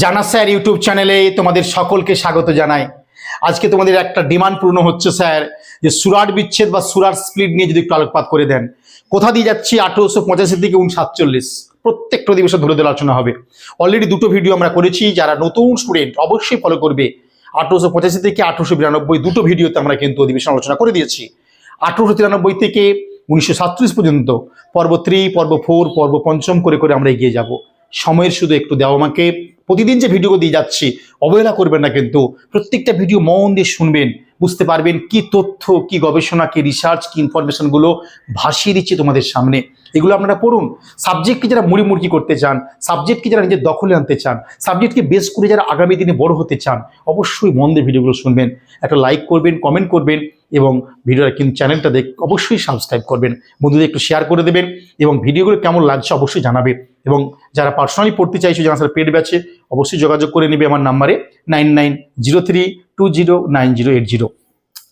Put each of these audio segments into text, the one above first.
জানা sir YouTube চ্যানেলে তোমাদের সকলকে স্বাগত জানাই। আজকে তোমাদের একটা ডিমান্ড পূর্ণ হচ্ছে স্যার, যে সুরাট বিচ্ছেদ বা সুরাট স্প্লিট নিয়ে যদি একটু আলোকপাত করে দেন। কোথা দিয়ে যাচ্ছি? আঠেরোশো পঁচাশি থেকে উন সাতচল্লিশ। প্রত্যেকটা অধিবেশন ধরে ধরে আলোচনা হবে। অলরেডি দুটো ভিডিও আমরা করেছি, যারা নতুন স্টুডেন্ট অবশ্যই ফলো করবে। আঠেরোশো পঁচাশি থেকে আঠেরোশো বিরানব্বই দুটো ভিডিওতে আমরা কিন্তু অধিবেশন আলোচনা করে দিয়েছি। আঠেরোশো তিরানব্বই থেকে উনিশশো পর্যন্ত পর্ব থ্রি পর্ব ফোর পর্ব পঞ্চম করে করে আমরা এগিয়ে যাব। সময়ের শুধু একটু দেওয়া আমাকে। প্রতিদিন যে ভিডিও দিয়ে যাচ্ছি অবহেলা করবেন না কিন্তু। প্রত্যেকটা ভিডিও মন দিয়ে শুনবেন। বুঝতে পারবেন কি তথ্য, কি গবেষণা, কি রিসার্চ কি ইনফরমেশনগুলো ভাসিয়ে দিচ্ছে তোমাদের সামনে। এগুলো আপনারা পড়ুন। সাবজেক্টকে যারা মুড়ি মুড়কি করতে চান সাবজেক্টকে যারা নিজের দখলে আনতে চান সাবজেক্টকে বেস করে যারা আগামী দিনে বড় হতে চান, অবশ্যই মন দিয়ে ভিডিওগুলো শুনবেন। একটা লাইক করবেন কমেন্ট করবেন এবং ভিডিওটা কিন্তু চ্যানেলটা দেখ, অবশ্যই সাবস্ক্রাইব করবেন। বন্ধুদের একটু শেয়ার করে দেবেন এবং ভিডিওগুলো কেমন লাগছে অবশ্যই জানাবে। এবং যারা পার্সোনালি পড়তে চাইছো, যারা স্যার পেড ব্যাচে অবশ্যই যোগাযোগ করে নেবে আমার নাম্বারে nine nine zero three two zero nine zero eight zero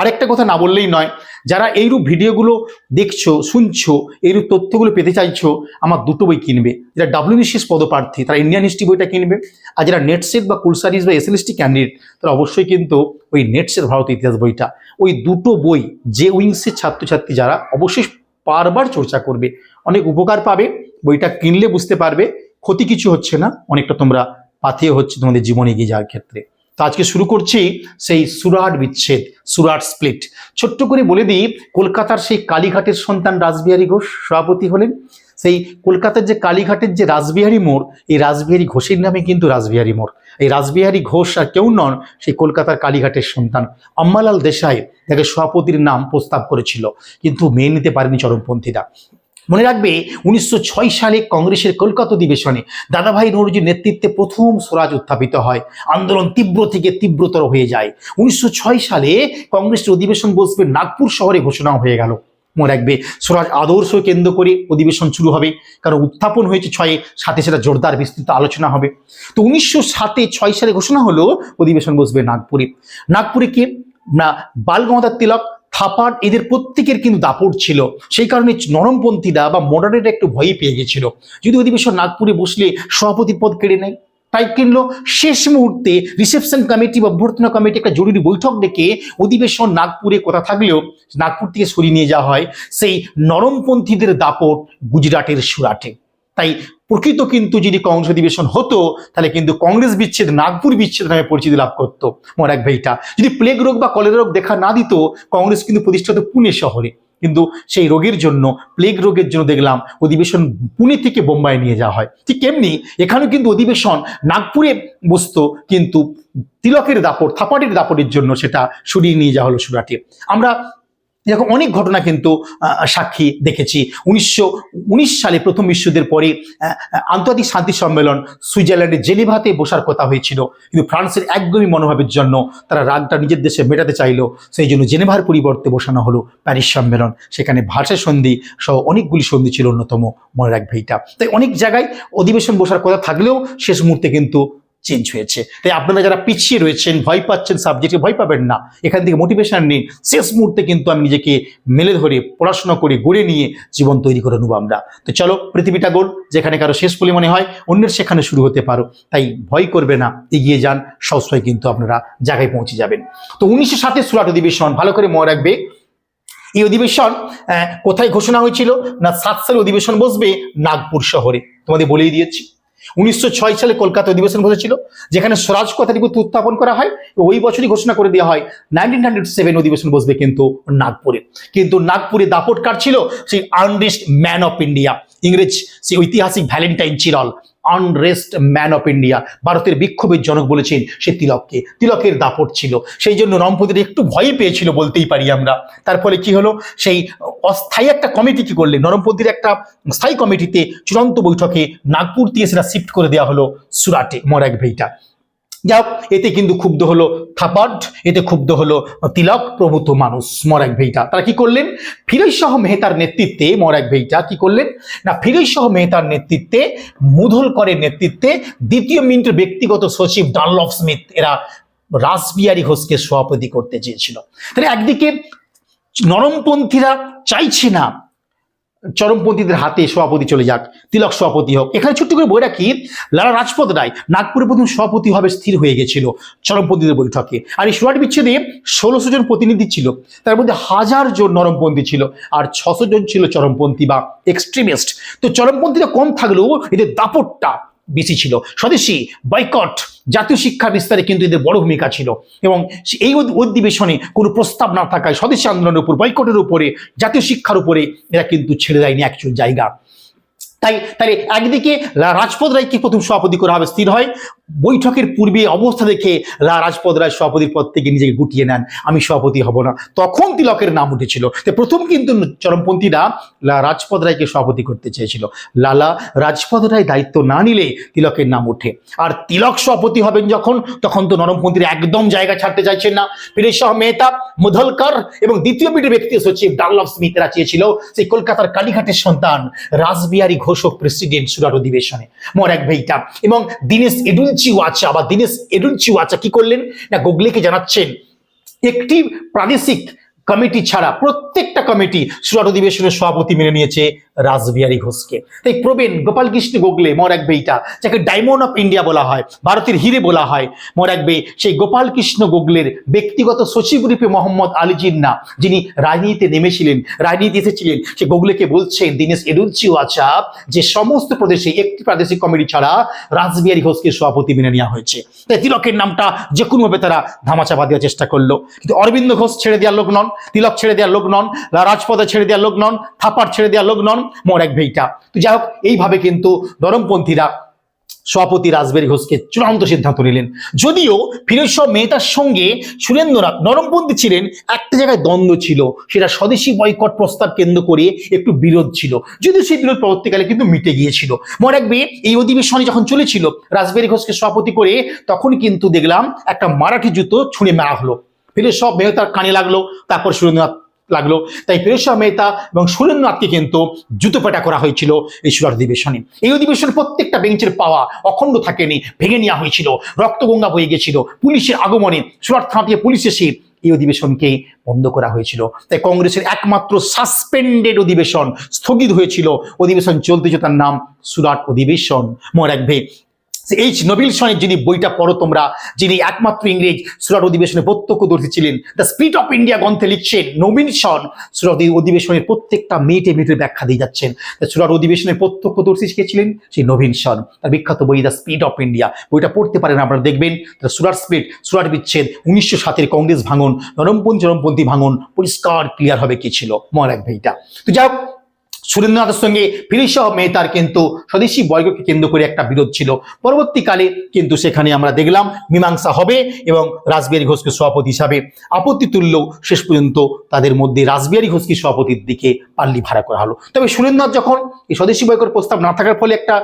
আরেকটা কথা না বললেই নয়, যারা এইরূপ ভিডিওগুলো দেখছ, শুনছো, এইরূপ তথ্যগুলো পেতে চাইছো, আমার দুটো বই কিনবে। যারা ডাব্লিউবিসিএস পদপ্রার্থী, তারা ইন্ডিয়ান হিস্ট্রি বইটা কিনবে, আর যারা নেটসেট বা কুলসারিজ বা এসএলএসটি ক্যান্ডিডেট তারা অবশ্যই কিন্তু ওই নেট সেট ভারত ইতিহাস বইটা, ওই দুটো বই, যে উইংসের ছাত্রছাত্রী যারা, অবশ্যই বারবার চর্চা করবে, অনেক উপকার পাবে, বইটা কিনলে বুঝতে পারবে, ক্ষতি কিছু হচ্ছে না, অনেকটা তোমরা পাথেয় হচ্ছে তোমাদের জীবনে এগিয়ে যাওয়ার ক্ষেত্রে। তো আজকে শুরু করছি সেই সুরাট বিচ্ছেদ, সুরাট স্প্লিট। ছোট্ট করে বলে দিই, কলকাতার সেই কালীঘাটের সন্তান রাসবিহারী ঘোষ সভাপতি হলেন। সেই কলকাতার যে কালীঘাটের যে রাসবিহারী মোড়, এই রাসবিহারী ঘোষের নামে কিন্তু রাসবিহারী মোড়। এই রাসবিহারী ঘোষ আর কেউ নন, সেই কলকাতার কালীঘাটের সন্তান। আম্মালাল দেশাই তাকে সভাপতির নাম প্রস্তাব করেছিল, কিন্তু মেনে নিতে পারেনি চরমপন্থীরা। মনে রাখবে, উনিশশো ছয় সালে কংগ্রেসের কলকাতা অধিবেশনে দাদাভাই নৌরজির নেতৃত্বে প্রথম স্বরাজ উত্থাপিত হয়। আন্দোলন তীব্র থেকে তীব্রতর হয়ে যায়। উনিশশো ছয় সালে কংগ্রেসের অধিবেশন বসবে নাগপুর শহরে ঘোষণা হয়ে গেল। মনে রাখবে, স্বরাজ আদর্শ কেন্দ্র করে অধিবেশন শুরু হবে। কারণ উত্থাপন হয়েছে ছয়ে, সাথে সেটা জোরদার বিস্তৃত আলোচনা হবে। তো উনিশশো সাতে ছয় সালে ঘোষণা হলো, অধিবেশন বসবে নাগপুরে। নাগপুরে কে? না বালগঙ্গাধর তিলক থাপার এদের প্রত্যেকের কিন্তু দাপট ছিল। সেই কারণে নরমপন্থীরা বা মডারেট একটু ভয়ই পেয়ে গেছিল। যদি অধিবেশন নাগপুরে বসলে সভাপতি পদ কেড়ে নেয়। তাই কিনলো শেষ মুহূর্তে রিসেপশন কমিটি বা অভ্যর্থনা কমিটি একটা জরুরি বৈঠক ডেকে অধিবেশন নাগপুরে কথা থাকলেও নাগপুর থেকে সরিয়ে নিয়ে যাওয়া হয়। সেই নরমপন্থীদের দাপট গুজরাটের সুরাটে। তাই প্রকৃত কিন্তু যদি কংগ্রেস অধিবেশন হতো, তাহলে কিন্তু কংগ্রেস বিচ্ছেদ, নাগপুর বিচ্ছেদ নামে পরিচিতি লাভ করতো। মরাক ভাইটা। যদি প্লেগ রোগ বা কলেরা রোগ দেখা না দিত, কংগ্রেস কিন্তু প্রতিষ্ঠিত পুনে শহরে। কিন্তু সেই রোগের জন্য, প্লেগ রোগের জন্য দেখলাম অধিবেশন পুনে থেকে বোম্বাই নিয়ে যাওয়া হয়। ঠিক কেমনি এখানেও কিন্তু অধিবেশন নাগপুরে বসতো, কিন্তু তিলকের দাপট, থাপাটির দাপটের জন্য সেটা সরিয়ে নিয়ে যাওয়া হলো সুরাটে আমরা এরকম অনেক ঘটনা কিন্তু সাক্ষী দেখেছি। উনিশশো, উনিশ সালে প্রথম বিশ্বযুদ্ধের পরে আন্তর্জাতিক শান্তি সম্মেলন সুইজারল্যান্ডের জেনেভাতে বসার কথা হয়েছিল। কিন্তু ফ্রান্সের একদমই মনোভাবের জন্য তারা রাগটা নিজের দেশে মেটাতে চাইলো। সেই জন্য জেনেভার পরিবর্তে বসানো হলো প্যারিস সম্মেলন। সেখানে ভাষা সন্ধি সহ অনেকগুলি সন্ধি ছিল অন্যতম। মনে রাখবে এইটা। তাই অনেক জায়গায় অধিবেশন বসার কথা থাকলেও শেষ মুহূর্তে কিন্তু চেঞ্জ হয়েছে। তাই আপনারা যারা পিছিয়ে রয়েছেন, ভয় পাচ্ছেন সাবজেক্টে ভয় পাবেন না। এখান থেকে মোটিভেশন নিন। শেষ মুহূর্তে কিন্তু আমি নিজেকে মেলে ধরে, পড়াশোনা করে, গড়ে নিয়ে জীবন তৈরি করে নেব আমরা। তো চলো, পৃথিবীটা গোল, যেখানে কারও শেষ বলে মনে হয়, অন্যের সেখানে শুরু হতে পারো। তাই ভয় করবে না, এগিয়ে যান, সবসময় কিন্তু আপনারা জায়গায় পৌঁছে যাবেন। তো উনিশশো সাতে সুরাট অধিবেশন, ভালো করে মনে রাখবে। এই অধিবেশন কোথায় ঘোষণা হয়েছিল? না সাত সালে অধিবেশন বসবে? নাগপুর শহরে। তোমাদের বলেই দিয়েছি। উনিশশো ছয় সালে কলকাতা অধিবেশন বসেছিল, যেখানে স্বরাজ কথাটি উত্থাপন করা হয়, ওই বছরই ঘোষণা করে দেওয়া হয় নাইনটিন সেভেন অধিবেশন বসবে কিন্তু নাগপুরে। কিন্তু নাগপুরে দাপট কার ছিল? সেই আনরেস্ট ম্যান অফ ইন্ডিয়া, ইংরেজ, সেই ঐতিহাসিক Valentine Chirol. Unrest man of India ভারতের বিক্ষোভের জনক বলেছেন সে তিলককে। তিলকের দাপট ছিল। সেই জন্য রমপতির একটু ভয় পেয়েছিল বলতেই পারি আমরা। তার ফলে কি হলো? সেই অস্থায়ী একটা কমিটি কি করলে? নরমপতির একটা স্থায়ী কমিটিতে চূড়ান্ত বৈঠকে নাগপুর দিয়ে সেটা শিফট করে দেওয়া হলো সুরাটে। মরাক ভেইটা। যাই হোক, এতে কিন্তু ক্ষুব্ধ হলো থাপাড এতে ক্ষুব্ধ হলো তিলক প্রভূত মানুষ মরাক ভেইটা। তারা কি করলেন? ফিরোজ শাহ মেহতার নেতৃত্বে মরাক ভেইটা কি করলেন? না ফিরোজ শাহ মেহতার নেতৃত্বে মুধলকরের নেতৃত্বে দ্বিতীয় মিনিটের ব্যক্তিগত সচিব ডানলফ স্মিথ এরা রাসবিহারী ঘোষকে সভাপতি করতে চেয়েছিল। তাহলে একদিকে নরমপন্থীরা চাইছে না চরমপন্থীদের হাতে সভাপতি চলে যাক, তিলক সভাপতি হোক। এখানে ছোট্ট করে বই রাখি লালা রাজপথ রায় নাগপুরে প্রথম সভাপতি হবে স্থির হয়ে গেছিল চরমপন্থীদের বৈঠকে। আর এই সোয়াট বিচ্ছেদে ষোলোশো জন প্রতিনিধি ছিল, তার মধ্যে হাজার জন নরমপন্থী ছিল আর ছশো জন ছিল চরমপন্থী বা এক্সট্রিমিস্ট তো চরমপন্থীরা কম থাকলেও এদের দাপটটা বেশি ছিল। স্বদেশী বয়কট জাতীয় শিক্ষা বিস্তারে কিন্তু এদের বড় ভূমিকা ছিল। এবং এই অধিবেশনে কোনো প্রস্তাব না থাকায় স্বদেশী আন্দোলনের উপর বয়কটের উপরে, জাতীয় শিক্ষার উপরে এরা কিন্তু ছেড়ে দেয়নি অ্যাকচুয়াল জায়গা। তাই তাহলে একদিকে রাজপথ রায়কে প্রথম সভাপতি করা হবে স্থির হয়? বৈঠকের পূর্বে অবস্থা দেখে লা রাজপথ রায় সভাপতির পদ থেকে নিজেকে গুটিয়ে নেন। আমি সভাপতি হব না। তখন তিলকের নাম উঠেছিল। প্রথম কিন্তু চরমপন্থীরা লা রাজপথ রায়কে সভাপতি করতে চেয়েছিল। লালা রাজপথ রায় দায়িত্ব না নিলে তিলকের নাম ওঠে। আর তিলক সভাপতি হবেন যখন, তখন তো নরমপন্থীরা একদম জায়গা ছাড়তে চাইছেন না। ফিরেজ শাহ মেহতা, মুধলকর এবং দ্বিতীয় পিঠের ব্যক্তি সচিব ডানলভ স্মিথরা চেয়েছিল সেই কলকাতার কালীঘাটের সন্তান রাসবিহারী ঘোষক প্রেসিডেন্ট সুরাট অধিবেশনে। মর এক ভেইটা। এবং দীনেশ এডুলচি ওয়াচা বা দীনেশ এডুলচি ওয়াচা কি করলেন? না গোগলেকে জানাচ্ছেন? একটি প্রাদেশিক কমিটি ছাড়া প্রত্যেকটা কমিটি সুরাট অধিবেশনের সভাপতি মেনে নিয়েছে রাসবিহারী ঘোষকে। তাই প্রবীণ গোপাল কৃষ্ণ গোগলে মর এক বেইটা, যাকে ডায়মন্ড অফ ইন্ডিয়া বলা হয়, ভারতের হিরে বলা হয়, মর এক বে সেই গোপাল কৃষ্ণ গোগলের ব্যক্তিগত সচিব রূপে মোহাম্মদ আলী জিন্না, যিনি রাজনীতিতে নেমেছিলেন রাজনীতি এসেছিলেন। সে গোগলেকে বলছেন, দীনেশ এডুলচি ওয়াচা যে সমস্ত প্রদেশে একটি প্রাদেশিক কমিটি ছাড়া রাসবিহারী ঘোষকে সভাপতি মেনে নেওয়া হয়েছে। তাই তিলকের নামটা যে কোনোভাবে তারা ধামাচাপা দেওয়ার চেষ্টা করল। কিন্তু অরবিন্দ ঘোষ ছেড়ে দেওয়ার লোক নন। তিলক ছেড়ে দেওয়ার লোক নন, রাজপথে ছেড়ে দেওয়ার লোক নন, থাপার ছেড়ে দেওয়ার লোক নন, মোর এক ভেইটা। তো যাই হোক, এইভাবে কিন্তু নরমপন্থীরা সভাপতি রাসবেরি ঘোষকে চূড়ান্ত সিদ্ধান্ত নিলেন। যদিও ফিরোজ মেহতার সঙ্গে সুরেন্দ্রনাথ নরমপন্থী ছিলেন, একটা জায়গায় দ্বন্দ্ব ছিল, সেটা স্বদেশী বয়কট প্রস্তাব কেন্দ্র করে একটু বিরোধ ছিল। যদিও সেই বিরোধ পরবর্তীকালে কিন্তু মিটে গিয়েছিল। মনে রাখবে এই অধিবেশনে যখন চলেছিল রাসবেরি ঘোষকে সভাপতি করে, তখন কিন্তু দেখলাম একটা মারাঠি জুতো ছুঁড়ে মারা হলো। ফিরোজ শাহ মেহতার কানে লাগল, তারপর সুরেন্দ্রনাথ লাগল। তাই ফিরোজ শাহ মেহতা এবং সুরেন্দ্রনাথকে কিন্তু জুতো পেটা করা হয়েছিল এই সুরাট অধিবেশনে। এই অধিবেশনে প্রত্যেকটা বেঞ্চের পাওয়া অখণ্ড থাকেনি, ভেঙে নেওয়া হয়েছিল, রক্তগঙ্গা বয়ে গেছিল। পুলিশের আগমনে সুরাট থানা থেকে পুলিশ এসে এই অধিবেশনকে বন্ধ করা হয়েছিল। তাই কংগ্রেসের একমাত্র সাসপেন্ডেড অধিবেশন স্থগিত হয়েছিল। অধিবেশন চলতেছে তার নাম সুরাট অধিবেশন। মনে রাখবে এইচ নবিলসনের যিনি বইটা পড়ো তোমরা, যিনি একমাত্র ইংরেজ সুরাট অধিবেশনে প্রত্যক্ষদর্শী ছিলেন দ্য স্পিরিট অফ ইন্ডিয়া গ্রন্থে লিখছেন নবীন সন সুরাট অধিবেশনের প্রত্যেকটা মিনিটে মিনিটে ব্যাখ্যা দিয়ে যাচ্ছেন। সুরাট অধিবেশনের প্রত্যক্ষদর্শী কে ছিলেন? সেই নবীন সন তার বিখ্যাত বই দ্য স্পিরিট অফ ইন্ডিয়া বইটা পড়তে পারেন, আপনারা দেখবেন সুরাট স্পিরিট সুরাট বিচ্ছেদ, উনিশশো সাতের কংগ্রেস ভাঙন, নরমপন্থী, চরমপন্থী ভাঙন, পরিষ্কার ক্লিয়ার হবে কি ছিল। মর এক ভাইটা তো যাই হোক সুরেন্দ্রনাথের সঙ্গে ফিরিজ শাহ মেহতার কিন্তু স্বদেশী বর্গকে কেন্দ্র করে একটা বিরোধ ছিল। পরবর্তীকালে কিন্তু সেখানে আমরা দেখলাম মীমাংসা হবে এবং রাসবিহারী ঘোষকে সভাপতি হিসাবে আপত্তি তুললেও শেষ পর্যন্ত তাদের মধ্যে রাসবিহারী ঘোষকে সভাপতির দিকে পাল্লি ভাড়া করা হলো। তবে সুরেন্দ্রনাথ যখন এই স্বদেশী বয়কর প্রস্তাব না থাকার ফলে একটা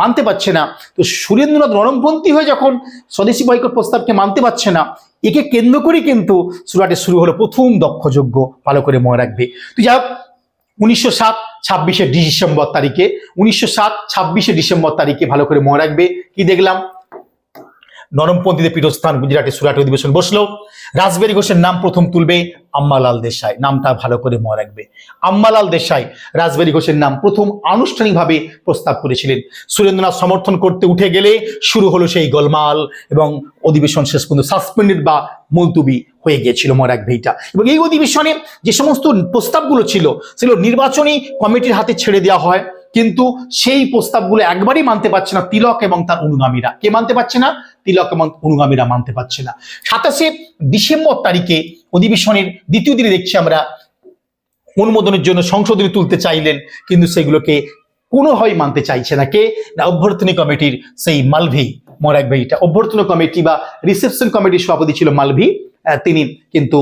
মানতে পারছে না, তো সুরেন্দ্রনাথ নরমপন্থী হয়ে যখন স্বদেশী বয়কর প্রস্তাবকে মানতে পারছে না, একে কেন্দ্র করেই কিন্তু সুরাটে শুরু হলো প্রথম দক্ষযজ্ঞ ভালো করে মনে রাখবে। তো যাই উনিশশো সাত ছাব্বিশে ডিসেম্বর তারিখে, উনিশশো সাত ছাব্বিশে ডিসেম্বর তারিখে ভালো করে মনে রাখবে, কি দেখলাম? নরমপন্থীদের পীঠস্থান গুজরাটে সুরাট অধিবেশন বসল। রাসবেরি ঘোষের নাম প্রথম তুলবে আম্মালাল দেশাই, নামটা ভালো করে মনে রাখবে। আম্মালাল দেশাই রাসবেরি ঘোষের নাম প্রথম আনুষ্ঠানিকভাবে প্রস্তাব করেছিলেন। সুরেন্দ্রনাথ সমর্থন করতে উঠে গেলে শুরু হলো সেই গোলমাল এবং অধিবেশন শেষ পর্যন্ত সাসপেন্ডেড বা মুলতুবি হয়ে গিয়েছিল মনে রাখবে এইটা। এবং এই অধিবেশনে যে সমস্ত প্রস্তাবগুলো ছিল, সেগুলো নির্বাচনী কমিটির হাতে ছেড়ে দেওয়া হয়। কিন্তু সেই প্রস্তাবগুলো একবারই মানতে পারছে না তিলক এবং তার অনুগামীরা। কে মানতে পারছে না? তিলক এবং অনুগামীরা মানতে পারছে না। সাতাশে ডিসেম্বর তারিখে অধিবেশনের দ্বিতীয় দিনে দেখছি আমরা অনুমোদনের জন্য সংশোধনী তুলতে চাইলেন, কিন্তু সেগুলোকে কোনোভাবেই মানতে চাইছে না। কে? না, অভ্যর্থনী কমিটির সেই মালভি, মোরাক ভাইটা। অভ্যর্থনা কমিটি বা রিসেপশন কমিটির সভাপতি ছিল মালভি। তিনি কিন্তু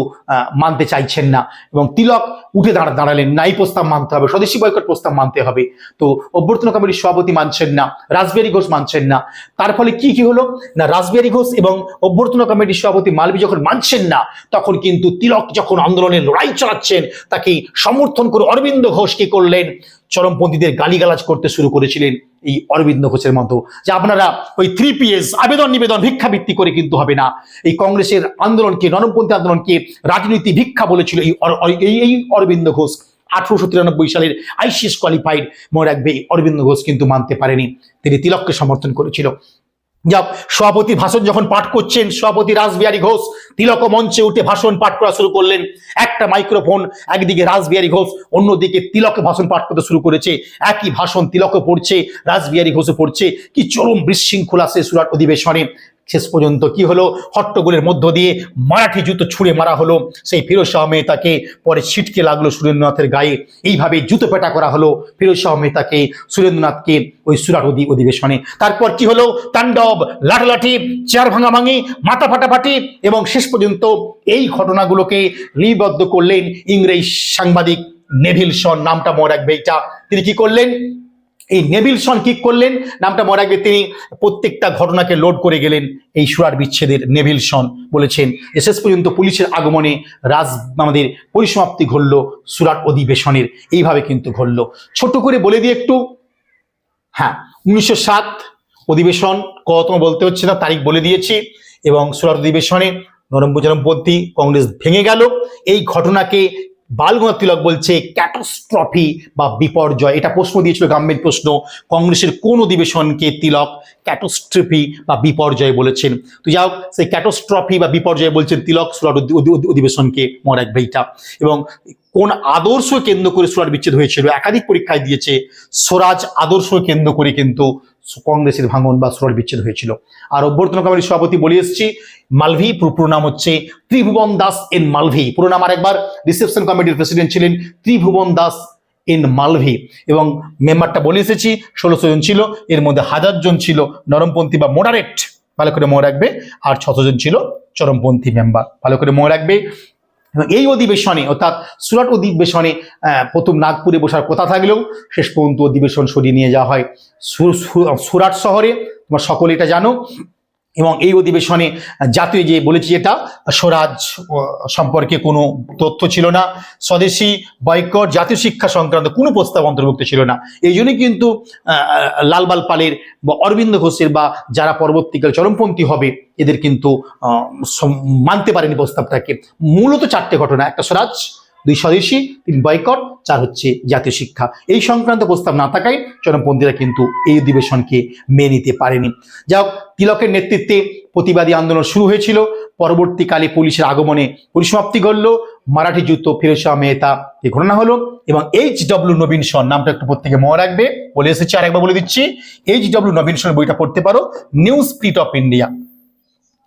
মানতে চাইছেন না। এবং তিলক উঠে দাঁড়া, দাঁড়ালেন নাই প্রস্তাব মানতে হবে। স্বদেশী বয়কট প্রস্তাব মানতে হবে। তো অভ্যর্থনা কমিটির সভাপতি মানছেন না, রাসবিহারী ঘোষ মানছেন না। তার ফলে কি কি হলো? না, রাসবিহারী ঘোষ এবং অভ্যর্থনা কমিটির সভাপতি মালবী যখন মানছেন না, তখন কিন্তু তিলক যখন আন্দোলনের লড়াই চালাচ্ছেন তাকে সমর্থন করে অরবিন্দ ঘোষ কি করলেন? চরমপন্থীদের গালিগালাজ করতে শুরু করেছিলেন এই অরবিন্দ ঘোষের মতো, যে আপনারা ওই থ্রি পিএস আবেদন নিবেদন ভিক্ষাবৃত্তি করে কিন্তু হবে না। এই কংগ্রেসের আন্দোলনকে নরমপন্থী আন্দোলনকে রাজনীতি ভিক্ষা বলেছিল এই এই অরবিন্দ ঘোষ। আঠারোশো তিরানব্বই সালের আইসিএস কোয়ালিফাইড মনে রাখবে অরবিন্দ ঘোষ কিন্তু মানতে পারেনি। তিনি তিলককে সমর্থন করেছিল। যা সভাপতি ভাষণ যখন পাঠ করছেন, সভাপতি রাসবিহারী ঘোষ তিলক মঞ্চে উঠে ভাষণ পাঠ করা শুরু করলেন। একটা মাইক্রোফোন একদিকে রাসবিহারী ঘোষ, অন্যদিকে তিলক ভাষণ পাঠ করতে শুরু করেছে। একই ভাষণ তিলকও পড়ছে, রাসবিহারী ঘোষও পড়ছে। কি চরম বিশৃঙ্খলা সে সুরাট অধিবেশনে। শেষ পর্যন্ত কি হলো? হট্টগোলের মধ্য দিয়ে মারাঠি জুতো ছুঁড়ে মারা হলো। সেই ফিরোজ শাহ মেহতাকে পরে ছিটকে লাগল সুরেন্দ্রনাথের গায়ে। এইভাবে জুতো পেটা করা হলো ফিরোজ শাহ মেহতাকে, সুরেন্দ্রনাথকে ওই সুরাট অধি অধিবেশনে। তারপর কি হলো? তাণ্ডব, লাঠলাঠি, চেয়ার ভাঙাভাঙি মাথা ফাটাফাটি এবং শেষ পর্যন্ত এই ঘটনাগুলোকে লিপিবদ্ধ করলেন ইংরেজ সাংবাদিক নেভিল শন, নামটা মনে রাখবে এটা তিনি কি করলেন? এই নেভিলসন কি করলেন? নামটা মনে রাখবে তিনি প্রত্যেকটা ঘটনাকে লোড করে গেলেন এই সুরার বিচ্ছেদের নেভিলসন বলেছেন। যে শেষ পর্যন্ত পুলিশের আগমনে রাজ আমাদের পরিসমাপ্তি ঘটল সুরাট অধিবেশনের। এইভাবে কিন্তু ঘটল। ছোট করে বলে দিয়ে একটু। হ্যাঁ উনিশশো সাত অধিবেশন কতম বলতে হচ্ছে না, তারিখ বলে দিয়েছি। এবং সুরাট অধিবেশনে নরম্ব জনমপন্থী কংগ্রেস ভেঙে গেল। এই ঘটনাকে বালগঙ্গা তিলক বলছে ক্যাটাস্ট্রফি বা বিপর্যয়। এটা প্রশ্ন দিয়েছিল গাম্ভীর প্রশ্ন। কংগ্রেসের কোন অধিবেশনকে তিলক ক্যাটাস্ট্রফি বা বিপর্যয় বলেছেন? তো যাই হোক, সেই ক্যাটোস্ট্রফি বা বিপর্যয় বলছেন তিলক অধিবেশনকে মনে রাখবে এবং কোন আদর্শ কেন্দ্র করে সুরাট বিচ্ছেদ হয়েছিল? একাধিক পরীক্ষায় দিয়েছে, স্বরাজ আদর্শ কেন্দ্র করে কিন্তু কংগ্রেসের ভাঙন বা সুরাট বিচ্ছেদ হয়েছিল। আর অভ্যর্থনা কমিটির সভাপতি বলে এসেছি, মালভি, পুরো নাম হচ্ছে ত্রিভুবন দাস এন মালভি। পুরো নাম আরেকবার, রিসেপশন কমিটির প্রেসিডেন্ট ছিলেন ত্রিভুবন দাস এন মালভি। এবং মেম্বারটা বলে এসেছি, ষোলোশো জন ছিল, এর মধ্যে হাজার জন ছিল নরমপন্থী বা মোডারেট ভালো করে মনে রাখবে, আর ছশো জন ছিল চরমপন্থী মেম্বার ভালো করে মনে রাখবে এবং এই অধিবেশনে, অর্থাৎ সুরাট অধিবেশনে প্রথম নাগপুরে বসার কথা থাকলেও শেষ পর্যন্ত অধিবেশন সরিয়ে নিয়ে যাওয়া হয়। সুরাট শহরে, তোমার সকলে এটা জানো। এবং এই অধিবেশনে জাতীয় যে বলেছি এটা, স্বরাজ সম্পর্কে কোনো তথ্য ছিল না। স্বদেশী বয়কট জাতীয় শিক্ষা সংক্রান্ত কোনো প্রস্তাব অন্তর্ভুক্ত ছিল না। এই জন্যই কিন্তু লালবাল পালের বা অরবিন্দ ঘোষের বা যারা পরবর্তীকালে চরমপন্থী হবে, এদের কিন্তু মানতে পারেনি প্রস্তাবটাকে। মূলত চারটে ঘটনা, একটা স্বরাজ দুই স্বদেশী, তিন বয়কট চার হচ্ছে জাতীয় শিক্ষা। এই সংক্রান্ত প্রস্তাব না থাকায় চরমপন্থীরা কিন্তু এই অধিবেশনকে মেনে নিতে পারেনি। যা তিলকের নেতৃত্বে প্রতিবাদী আন্দোলন শুরু হয়েছিল। পরবর্তীকালে পুলিশের আগমনে পরিসমাপ্তি ঘটল। মারাঠি যুদ্ধ ফিরোজ মেহতা এই ঘটনা হলো এবং এইচ ডব্লিউ নবীন সন নামটা একটু প্রত্যেকে মনে রাখবে। বলে এসেছি, আরেকবার বলে দিচ্ছি এইচ ডব্লিউ নবীন সনের বইটা পড়তে পারো। নিউ স্পিরিট অফ ইন্ডিয়া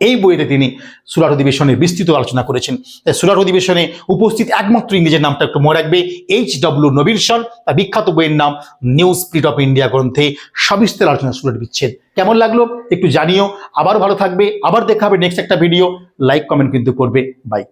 এই বইতে তিনি সুরাট অধিবেশনে বিস্তৃত আলোচনা করেছেন। তাই সুরাট অধিবেশনে উপস্থিত একমাত্র ইংরেজের নামটা একটু মনে রাখবে এইচ ডব্লিউ সর। তার বিখ্যাত বইয়ের নাম নিউ স্পিরিট অফ ইন্ডিয়া গ্রন্থে সবিস্তার আলোচনা সুরাট বিচ্ছেদ। কেমন লাগল? একটু জানিও। আবার ভালো থাকবে। আবার দেখা হবে নেক্সট একটা ভিডিও লাইক কমেন্ট কিন্তু করবে। বাই